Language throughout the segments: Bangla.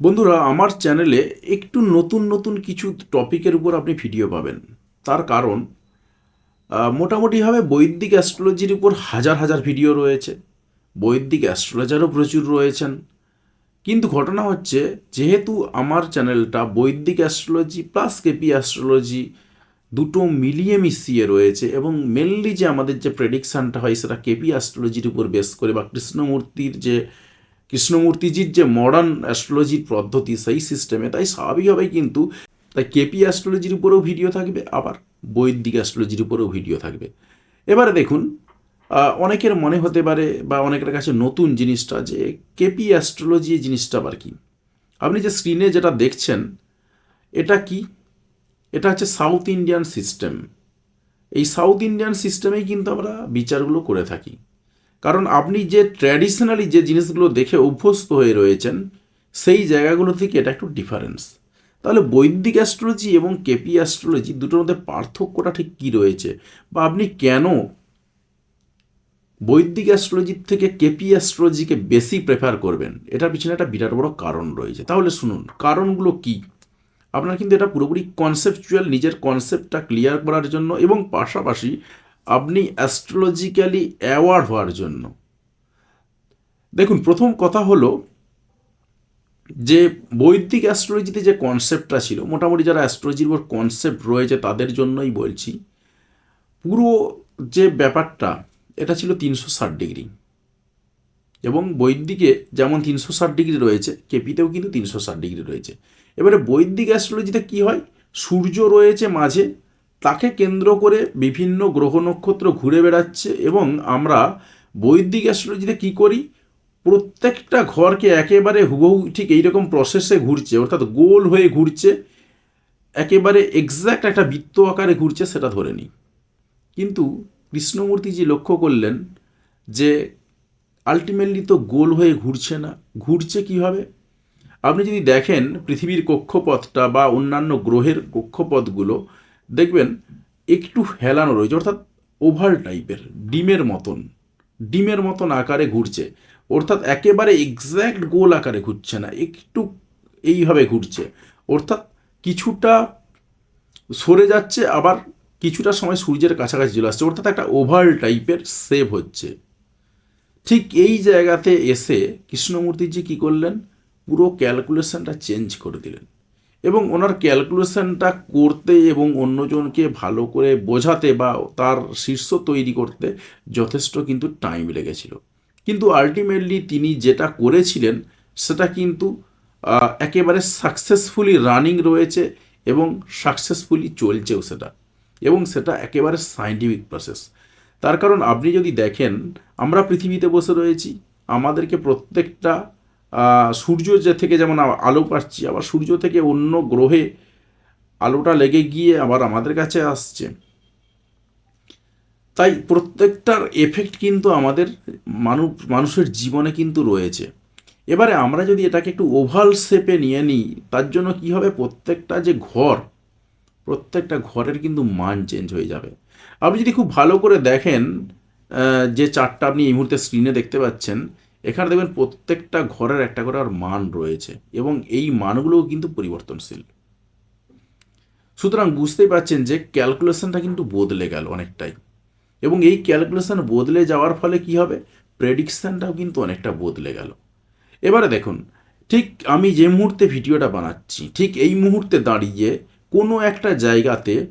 বন্ধুরা, আমার চ্যানেলে একটু নতুন নতুন কিছু টপিকের উপর আপনি ভিডিও পাবেন। তার কারণ মোটামুটিভাবে বৈদিক অ্যাস্ট্রোলজির উপর হাজার হাজার ভিডিও রয়েছে। বৈদিক অ্যাস্ট্রোলজারও প্রচুর রয়েছেন। কিন্তু ঘটনা হচ্ছে, যেহেতু আমার চ্যানেলটা বৈদিক অ্যাস্ট্রোলজি প্লাস কেপি অ্যাস্ট্রোলজি দুটো মিলিয়ে মিশিয়ে রয়েছে এবং মেনলি যে আমাদের যে প্রেডিকশানটা হয়, সেটা কেপি অ্যাস্ট্রোলজির উপর বেস করে বা কৃষ্ণমূর্তির যে কৃষ্ণমূর্তিজির যে মডার্ন অ্যাস্ট্রোলজির পদ্ধতি, সেই সিস্টেমে তাই স্বাভাবিকভাবেই কিন্তু তাই কেপি অ্যাস্ট্রোলজির উপরেও ভিডিও থাকবে, আবার বৈদিক অ্যাস্ট্রোলজির উপরেও ভিডিও থাকবে। এবারে দেখুন অনেকের মনে হতে পারে বা অনেকের কাছে নতুন জিনিসটা যে কেপি অ্যাস্ট্রোলজি জিনিসটা আবার কি? আপনি যে স্ক্রিনে যেটা দেখছেন, এটা কি? এটা হচ্ছে সাউথ ইন্ডিয়ান সিস্টেম এই সাউথ ইন্ডিয়ান সিস্টেমেই কিন্তু আমরা বিচারগুলো করে থাকি। কারণ আপনি যে ট্র্যাডিশনালি যে জিনিসগুলো দেখে অভ্যস্ত হয়ে রয়েছেন, সেই জায়গাগুলো থেকে এটা একটু ডিফারেন্স তাহলে বৈদিক অ্যাস্ট্রোলজি এবং কেপি অ্যাস্ট্রোলজি দুটোর মধ্যে পার্থক্যটা ঠিক কী রয়েছে? বা আপনি কেন বৈদিক অ্যাস্ট্রোলজির থেকে কেপি অ্যাস্ট্রোলজিকে বেশি প্রেফার করবেন? এটার পিছনে একটা বিরাট বড় কারণ রয়েছে। তাহলে শুনুন, কারণগুলো কী? আপনার কিন্তু এটা পুরোপুরি কনসেপচুয়াল নিজের কনসেপ্টটা ক্লিয়ার করার জন্য এবং পাশাপাশি আপনি অ্যাস্ট্রোলজিক্যালি অ্যাওয়ার্ড হওয়ার জন্য। দেখুন, প্রথম কথা হলো যে বৈদিক অ্যাস্ট্রোলজিতে যে কনসেপ্টটা ছিল, মোটামুটি যারা অ্যাস্ট্রোলজির উপর কনসেপ্ট রয়েছে তাদের জন্যই বলছি, পুরো যে ব্যাপারটা, এটা ছিল তিনশো ষাট ডিগ্রি। এবং বৈদিকে যেমন তিনশো ষাট ডিগ্রি রয়েছে, কেপিতেও কিন্তু তিনশো ষাট ডিগ্রি রয়েছে। এবারে বৈদিক অ্যাস্ট্রোলজিতে কি হয়? সূর্য রয়েছে মাঝে তাকে কেন্দ্র করে বিভিন্ন গ্রহ নক্ষত্র ঘুরে বেড়াচ্ছে এবং আমরা বৈদিক অ্যাস্ট্রোলজিতে কি করি? প্রত্যেকটা ঘরকে একেবারে হুবহু ঠিক এইরকম প্রসেসে ঘুরছে, অর্থাৎ গোল হয়ে ঘুরছে, একেবারে এক্স্যাক্ট একটা বৃত্ত আকারে ঘুরছে সেটা ধরে নিই। কিন্তু কৃষ্ণমূর্তিজি লক্ষ্য করলেন যে আলটিমেটলি তো গোল হয়ে ঘুরছে না, ঘুরছে কীভাবে? আপনি যদি দেখেন পৃথিবীর কক্ষপথটা বা অন্যান্য গ্রহের কক্ষপথগুলো দেখবেন একটু হেলানো রয়েছে, অর্থাৎ ওভাল টাইপের, ডিমের মতন ডিমের মতন আকারে ঘুরছে। অর্থাৎ একেবারে এক্স্যাক্ট গোল আকারে ঘুরছে না, একটু এইভাবে ঘুরছে। অর্থাৎ কিছুটা সরে যাচ্ছে, আবার কিছুটা সময় সূর্যের কাছাকাছি চলে আসছে। অর্থাৎ একটা ওভাল টাইপের সেভ হচ্ছে। ঠিক এই জায়গাতে এসে কৃষ্ণমূর্তিজি কী করলেন? পুরো ক্যালকুলেশনটা চেঞ্জ করে দিলেন। এবং ওনার ক্যালকুলেশনটা করতে এবং অন্যজনকে ভালো করে বোঝাতে বা তার শীর্ষ তৈরি করতে যথেষ্ট কিন্তু টাইম লেগেছিল। কিন্তু আলটিমেটলি তিনি যেটা করেছিলেন, সেটা কিন্তু একেবারে সাকসেসফুলি রানিং রয়েছে এবং সাকসেসফুলি চলছেও সেটা। এবং সেটা একেবারে সায়েন্টিফিক প্রসেস তার কারণ আপনি যদি দেখেন, আমরা পৃথিবীতে বসে রয়েছি, আমাদেরকে প্রত্যেকটা সূর্য যে থেকে যেমন আলো পাচ্ছি, আবার সূর্য থেকে অন্য গ্রহে আলোটা লেগে গিয়ে আবার আমাদের কাছে আসছে। তাই প্রত্যেকটার এফেক্ট কিন্তু আমাদের মানুষ মানুষের জীবনে কিন্তু রয়েছে। এবারে আমরা যদি এটাকে একটু ওভাল শেপে নিয়ে নিই, তার জন্য কী হবে? প্রত্যেকটা যে ঘর, প্রত্যেকটা ঘরের কিন্তু মান চেঞ্জ হয়ে যাবে। আপনি যদি খুব ভালো করে দেখেন যে চারটা আপনি এই মুহূর্তে স্ক্রিনে দেখতে পাচ্ছেন এখানে দেখবেন প্রত্যেকটা ঘরের একটা করে আর মান রয়েছে এবং এই মানগুলোও কিন্তু পরিবর্তনশীল। সুতরাং বুঝতেই পারছেন যে ক্যালকুলেশনটা কিন্তু বদলে গেল অনেকটাই এবং এই ক্যালকুলেশন বদলে যাওয়ার ফলে কি হবে? প্রেডিকশানটাও কিন্তু অনেকটা বদলে গেল। এবারে দেখুন, ঠিক আমি যে মুহূর্তে ভিডিওটা বানাচ্ছি, ঠিক এই মুহূর্তে দাঁড়িয়ে কোনো একটা জায়গাতে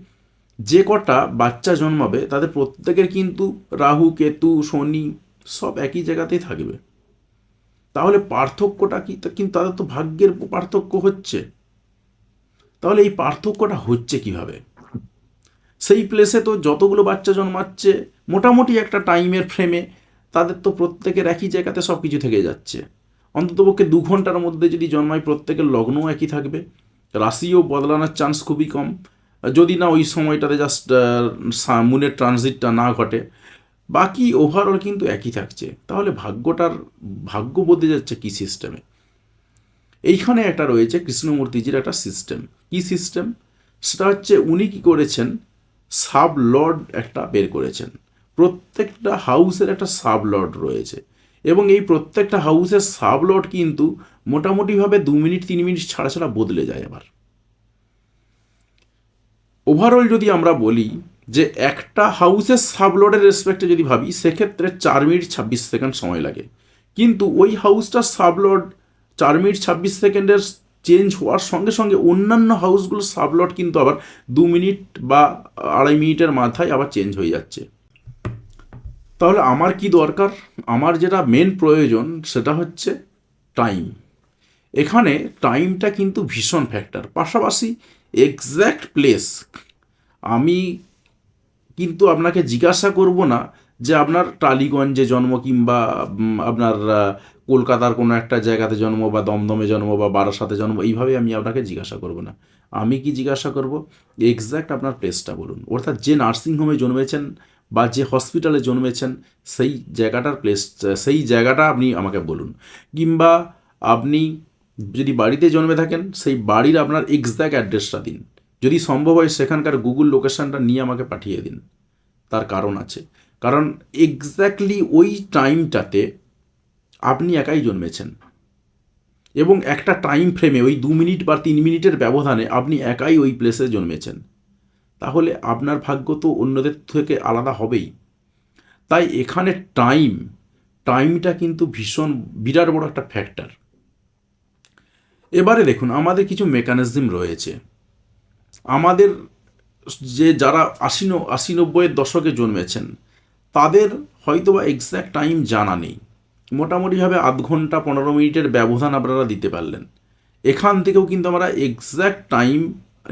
যে কটা বাচ্চা জন্মাবে, তাদের প্রত্যেকের কিন্তু রাহু, কেতু, শনি সব একই জায়গাতেই থাকবে। তাহলে পার্থক্যটা কি? কিন্তু তাদের তো ভাগ্যের পার্থক্য হচ্ছে। তাহলে এই পার্থক্যটা হচ্ছে কীভাবে? সেই প্লেসে তো যতগুলো বাচ্চা জন্মাচ্ছে, মোটামুটি একটা টাইমের ফ্রেমে তাদের তো প্রত্যেকের একই জায়গাতে সব কিছু থেকে যাচ্ছে। অন্ততপক্ষে দু ঘণ্টার মধ্যে যদি জন্মায় প্রত্যেকের লগ্নও একই থাকবে। রাশিও বদলানোর চান্স খুবই কম। যদি না ওই সময়টাতে জাস্ট মুনের ট্রানজিটটা না ঘটে বাকি ওভারঅল কিন্তু একই থাকছে। তাহলে ভাগ্যটার, ভাগ্য বদলে যাচ্ছে কি সিস্টেমে এইখানে একটা রয়েছে কৃষ্ণমূর্তিজির একটা সিস্টেম কি সিস্টেম সেটা হচ্ছে উনি কী করেছেন? সাব লর্ড একটা বের করেছেন। প্রত্যেকটা হাউসের একটা সাব লর্ড রয়েছে। এবং এই প্রত্যেকটা হাউসের সাবলট কিন্তু মোটামুটিভাবে দু মিনিট, তিন মিনিট ছাড়া ছাড়া বদলে যায় আবার। ওভারঅল যদি আমরা বলি যে একটা হাউসের সাবলোডের রেসপেক্টে যদি ভাবি, সেক্ষেত্রে চার মিনিট ছাব্বিশ সেকেন্ড সময় লাগে। কিন্তু ওই হাউসটার সাবলোড চার মিনিট ছাব্বিশ সেকেন্ডের চেঞ্জ হওয়ার সঙ্গে সঙ্গে অন্যান্য হাউসগুলোর সাবলট কিন্তু আবার দু মিনিট বা আড়াই মিনিটের মাথায় আবার চেঞ্জ হয়ে যাচ্ছে। তাহলে আমার কি দরকার? আমার যেটা মেন প্রয়োজন সেটা হচ্ছে টাইম এখানে টাইমটা কিন্তু ভীষণ ফ্যাক্টর পাশাপাশি এক্স্যাক্ট প্লেস আমি কিন্তু আপনাকে জিজ্ঞাসা করব না যে আপনার টালিগঞ্জে জন্ম কিংবা আপনার কলকাতার কোনো একটা জায়গাতে জন্ম বা দমদমে জন্ম বা বারাসাতে জন্ম, এইভাবে আমি আপনাকে জিজ্ঞাসা করব না। আমি কি জিজ্ঞাসা করব? এক্স্যাক্ট আপনার প্লেসটা বলুন। অর্থাৎ যে নার্সিংহোমে জন্মেছেন বা যে হসপিটালে জন্মেছেন, সেই জায়গাটার প্লেস সেই জায়গাটা আপনি আমাকে বলুন। কিংবা আপনি যদি বাড়িতে জন্মে থাকেন, সেই বাড়ির আপনার এক্স্যাক্ট অ্যাড্রেসটা দিন। যদি সম্ভব হয় সেখানকার গুগল লোকেশানটা নিয়ে আমাকে পাঠিয়ে দিন। তার কারণ আছে। কারণ এক্স্যাক্টলি ওই টাইমটাতে আপনি একাই জন্মেছেন। এবং একটা টাইম ফ্রেমে ওই দু মিনিট বা তিন মিনিটের ব্যবধানে আপনি একাই ওই প্লেসে জন্মেছেন। তাহলে আপনার ভাগ্য তো অন্যদের থেকে আলাদা হবেই। তাই এখানে টাইম টাইমটা কিন্তু ভীষণ, বিরাট বড় একটা ফ্যাক্টর এবারে দেখুন, আমাদের কিছু মেকানিজম রয়েছে। আমাদের যে যারা আশি আশি নব্বইয়ের দশকে জন্মেছেন, তাদের হয়তো বা এক্স্যাক্ট টাইম জানা নেই। মোটামুটিভাবে আধ ঘণ্টা পনেরো মিনিটের ব্যবধান আপনারা দিতে পারলেন। এখান থেকেও কিন্তু আমরা এক্স্যাক্ট টাইম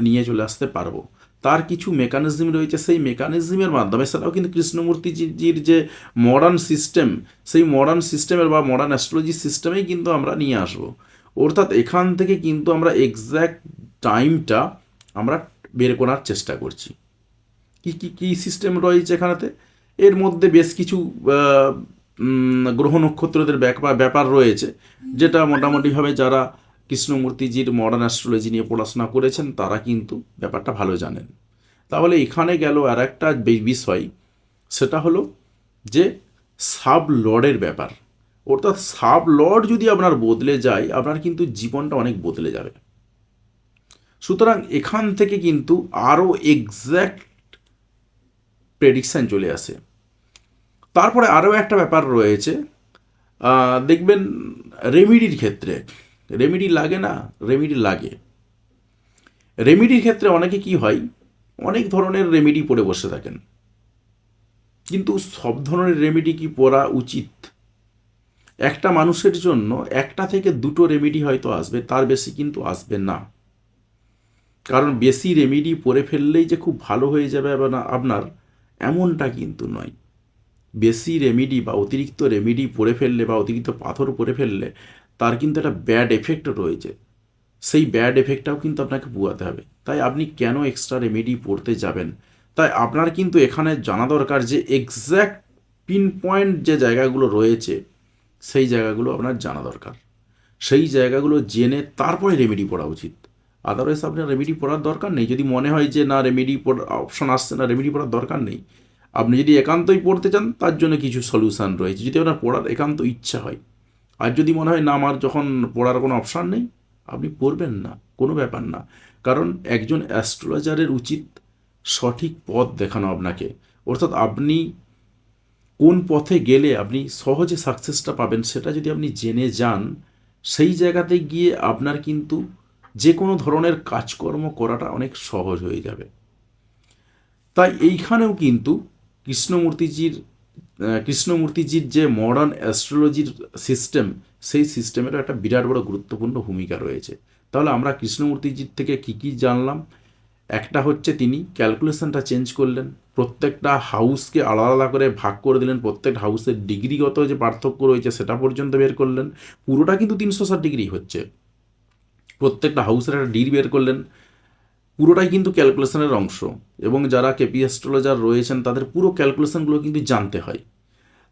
নিয়ে চলে আসতে পারব। তার কিছু মেকানিজম রয়েছে। সেই মেকানিজমের মাধ্যমে সেটাও কিন্তু কৃষ্ণমূর্তিজির যে মডার্ন সিস্টেম সেই মডার্ন সিস্টেমের বা মডার্ন অ্যাস্ট্রোলজি সিস্টেমেই কিন্তু আমরা নিয়ে আসব। অর্থাৎ এখান থেকে কিন্তু আমরা এক্স্যাক্ট টাইমটা বের করার চেষ্টা করছি। কি কি কি সিস্টেম রয়েছে এখানেতে? এর মধ্যে বেশ কিছু গ্রহ নক্ষত্রদের ব্যাপার ব্যাপার রয়েছে, যেটা মোটামুটিভাবে যারা কৃষ্ণমূর্তিজির মডার্ন অ্যাস্ট্রোলজি নিয়ে পড়াশোনা করেছেন, তারা কিন্তু ব্যাপারটা ভালো জানেন। তাহলে এখানে গেল আর একটা বিষয়, সেটা হলো যে সাব লর্ডের ব্যাপার। অর্থাৎ সাব লর্ড যদি আপনার বদলে যায়, আপনার কিন্তু জীবনটা অনেক বদলে যাবে। সুতরাং এখান থেকে কিন্তু আরও এক্স্যাক্ট প্রেডিকশান চলে আসে। তারপরে আরও একটা ব্যাপার রয়েছে। দেখবেন রেমিডির ক্ষেত্রে রেমিডি লাগে না? রেমিডি লাগে। রেমিডির ক্ষেত্রে অনেকে কি হয়? অনেক ধরনের রেমিডি পড়ে বসে থাকেন। কিন্তু সব ধরনের রেমিডি কি পড়া উচিত? একটা মানুষের জন্য একটা থেকে দুটো রেমিডি হয়তো আসবে, তার বেশি কিন্তু আসবে না। কারণ বেশি রেমিডি পরে ফেললেই যে খুব ভালো হয়ে যাবে না, আপনার এমনটা কিন্তু নয়। বেশি রেমিডি বা অতিরিক্ত রেমিডি পরে ফেললে বা অতিরিক্ত পাথর পরে ফেললে তার কিন্তু একটা ব্যাড এফেক্ট রয়েছে। সেই ব্যাড এফেক্টটাও কিন্তু আপনাকে বুয়াতে হবে। তাই আপনি কেন এক্সট্রা রেমেডি পড়তে যাবেন? তাই আপনার কিন্তু এখানে জানা দরকার যে এক্স্যাক্ট পিন পয়েন্ট যে জায়গাগুলো রয়েছে, সেই জায়গাগুলো আপনার জানা দরকার। সেই জায়গাগুলো জেনে তারপরে রেমেডি পড়া উচিত। আদারওয়াইজ আপনার রেমেডি পড়ার দরকার নেই। যদি মনে হয় যে না রেমেডি পড়ার অপশন আসছে না রেমেডি পড়ার দরকার নেই, আপনি যদি একান্তই পড়তে চান, তার জন্য কিছু সলিউশন রয়েছে। যদি আপনার পড়ার একান্ত ইচ্ছা হয়। আর যদি মনে হয় না, আমার যখন পড়ার কোনো অপশান নেই, আপনি পড়বেন না। কোনো ব্যাপার না। কারণ একজন অ্যাস্ট্রোলজারের উচিত সঠিক পথ দেখানো আপনাকে। অর্থাৎ আপনি কোন পথে গেলে আপনি সহজে সাকসেসটা পাবেন, সেটা যদি আপনি জেনে যান, সেই জায়গাতে গিয়ে আপনার কিন্তু যে কোনো ধরনের কাজকর্ম করাটা অনেক সহজ হয়ে যাবে। তাই এইখানেও কিন্তু কৃষ্ণমূর্তিজির কৃষ্ণমূর্তিজির যে মডার্ন অ্যাস্ট্রোলজির সিস্টেম সেই সিস্টেমেরও একটা বিরাট বড় গুরুত্বপূর্ণ ভূমিকা রয়েছে। তাহলে আমরা কৃষ্ণমূর্তিজির থেকে কী কী জানলাম? একটা হচ্ছে তিনি ক্যালকুলেশনটা চেঞ্জ করলেন, প্রত্যেকটা হাউসকে আলাদা আলাদা করে ভাগ করে দিলেন প্রত্যেকটা হাউসের ডিগ্রিগত যে পার্থক্য রয়েছে সেটা পর্যন্ত বের করলেন, পুরোটা কিন্তু তিনশো ষাট ডিগ্রি হচ্ছে। প্রত্যেকটা হাউসের একটা ডির বের করলেন। পুরোটাই কিন্তু ক্যালকুলেশনের অংশ এবং যারা কেপি অ্যাস্ট্রোলজার রয়েছেন, তাদের পুরো ক্যালকুলেশনগুলো কিন্তু জানতে হয়।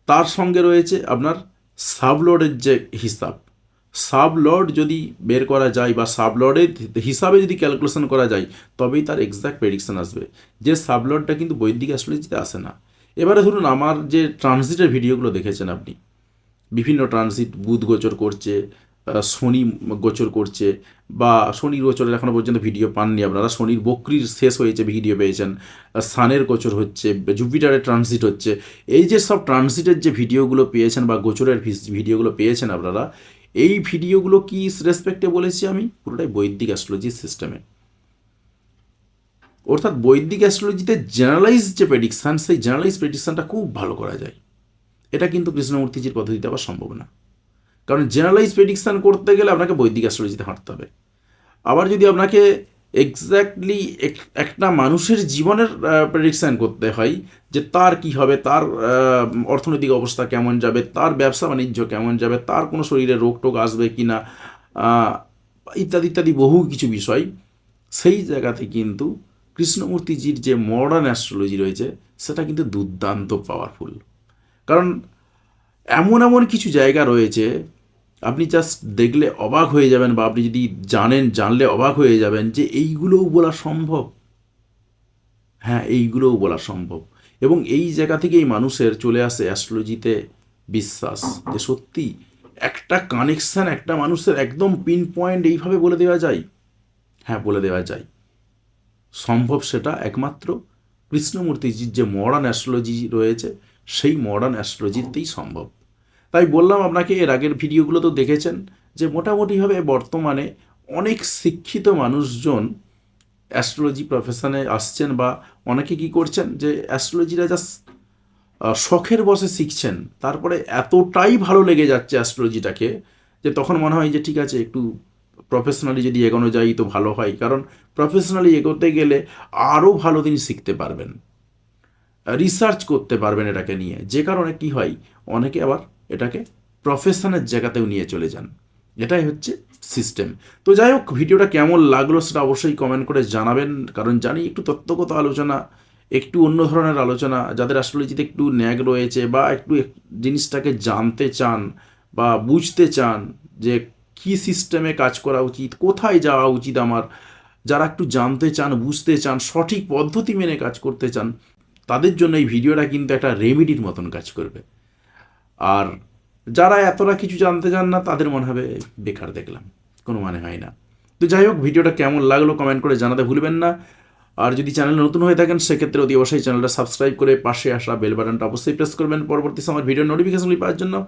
তার সঙ্গে রয়েছে আপনার সাবলোডের যে হিসাব। সাবলড যদি বের করা যায় বা সাবলডের হিসাবে যদি ক্যালকুলেশন করা যায়, তবেই তার এক্সাক্ট প্রেডিকশন আসবে। যে সাবলডটা কিন্তু বৈদিক অ্যাস্ট্রোলজিতে আসে না। এবারে ধরুন আমার যে ট্রানজিটের ভিডিওগুলো দেখেছেন আপনি। বিভিন্ন ট্রানজিট বুধ গোচর করছে শনি গোচর করছে বা শনির গোচরের এখনও পর্যন্ত ভিডিও পাননি আপনারা। শনির বক্রির শেষ হয়েছে ভিডিও পেয়েছেন। সানের গোচর হচ্ছে, জুপিটারের ট্রানজিট হচ্ছে। এই যে সব ট্রানজিটের যে ভিডিওগুলো পেয়েছেন বা গোচরের ভিডিওগুলো পেয়েছেন আপনারা, এই ভিডিওগুলো কি রেসপেক্টে বলেছি আমি? পুরোটাই বৈদিক অ্যাস্ট্রোলজি সিস্টেমে অর্থাৎ বৈদিক অ্যাস্ট্রোলজিতে জেনারেলাইজ যে প্রেডিকশান সেই জেনারেলাইজ প্রেডিকশানটা খুব ভালো করা যায়। এটা কিন্তু কৃষ্ণমূর্তিজির পদ্ধতিতে আবার সম্ভব না। কারণ জেনারেলাইজ প্রেডিকশান করতে গেলে আপনাকে বৈদিক অ্যাস্ট্রোলজিতে হাঁটতে হবে। আবার যদি আপনাকে এক্স্যাক্টলি একটা মানুষের জীবনের প্রেডিকশান করতে হয় যে তার কি হবে, তার অর্থনৈতিক অবস্থা কেমন যাবে, তার ব্যবসা বাণিজ্য কেমন যাবে, তার কোনো শরীরে রোগ টোগ আসবে কি না ইত্যাদি ইত্যাদি বহু কিছু বিষয়, সেই জায়গাতে কিন্তু কৃষ্ণমূর্তিজির যে মডার্ন অ্যাস্ট্রোলজি রয়েছে, সেটা কিন্তু দুর্দান্ত পাওয়ারফুল কারণ এমন এমন কিছু জায়গা রয়েছে আপনি জাস্ট দেখলে অবাক হয়ে যাবেন বা আপনি যদি জানেন, জানলে অবাক হয়ে যাবেন যে এইগুলোও বলা সম্ভব। হ্যাঁ এইগুলোও বলা সম্ভব। এবং এই জায়গা থেকেই মানুষের চলে আসে অ্যাস্ট্রোলজিতে বিশ্বাস যে সত্যি একটা কানেকশান একটা মানুষের একদম পিন পয়েন্ট এইভাবে বলে দেওয়া যায়। হ্যাঁ বলে দেওয়া যায়। সম্ভব সেটা একমাত্র কৃষ্ণমূর্তিজির যে মডার্ন অ্যাস্ট্রোলজি রয়েছে, সেই মডার্ন অ্যাস্ট্রোলজিতেই সম্ভব। তাই বললাম আপনাকে, এর আগের ভিডিওগুলো তো দেখেছেন যে মোটামুটিভাবে বর্তমানে অনেক শিক্ষিত মানুষজন অ্যাস্ট্রোলজি প্রফেশনে আসছেন বা অনেকে কি করছেন যে অ্যাস্ট্রোলজিটা জাস্ট শখের বসে শিখছেন। তারপরে এতটাই ভালো লেগে যাচ্ছে অ্যাস্ট্রোলজিটাকে যে তখন মনে হয় যে ঠিক আছে, একটু প্রফেশনালি যদি এগোনো যায় তো ভালো হয়। কারণ প্রফেশনালি এগোতে গেলে আরও ভালো তিনি শিখতে পারবেন। রিসার্চ করতে পারবেন এটাকে নিয়ে। যে কারণে কি হয়, অনেকে আবার এটাকে প্রফেশনের জায়গাতেও নিয়ে চলে যান। এটাই হচ্ছে সিস্টেম তো যাই হোক, ভিডিওটা কেমন লাগল সেটা অবশ্যই কমেন্ট করে জানাবেন। কারণ জানি একটু তত্ত্বগত আলোচনা, একটু অন্য ধরনের আলোচনা, যাদের অ্যাস্ট্রোলজিতে একটু ন্যাক রয়েছে বা একটু জিনিসটাকে জানতে চান বা বুঝতে চান যে কি সিস্টেমে কাজ করা উচিত, কোথায় যাওয়া উচিত আমার, যারা একটু জানতে চান, বুঝতে চান, সঠিক পদ্ধতি মেনে কাজ করতে চান, তাদের জন্য এই ভিডিওটা কিন্তু একটা রেমিডির মতন কাজ করবে। আর যারা এতটা কিছু জানতে চান না, তাদের মনে হবে বেকার দেখলাম। কোনো মানে হয় না। তো যাই হোক, ভিডিওটা কেমন লাগল কমেন্ট করে জানাতে ভুলবেন না। আর যদি চ্যানেল নতুন হয়ে থাকেন, সেক্ষেত্রে অতি অবশ্যই চ্যানেলটা সাবস্ক্রাইব করে পাশে আসা বেল বাটনটা অবশ্যই প্রেস করবেন। পরবর্তী সময় ভিডিও নোটিফিকেশনগুলি পাওয়ার জন্য।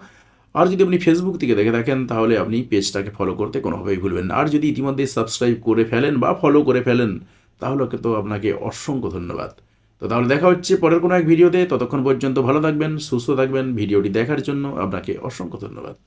আর যদি আপনি ফেসবুক থেকে দেখে থাকেন, তাহলে আপনি পেজটাকে ফলো করতে কোনোভাবেই ভুলবেন না। আর যদি ইতিমধ্যে সাবস্ক্রাইব করে ফেলেন বা ফলো করে ফেলেন, তাহলে তো আপনাকে অসংখ্য ধন্যবাদ। তো তাহলে দেখা হচ্ছে পরের কোনো এক ভিডিওতে। ততক্ষণ পর্যন্ত ভালো থাকবেন, সুস্থ থাকবেন ভিডিওটি দেখার জন্য আপনাকে অসংখ্য ধন্যবাদ।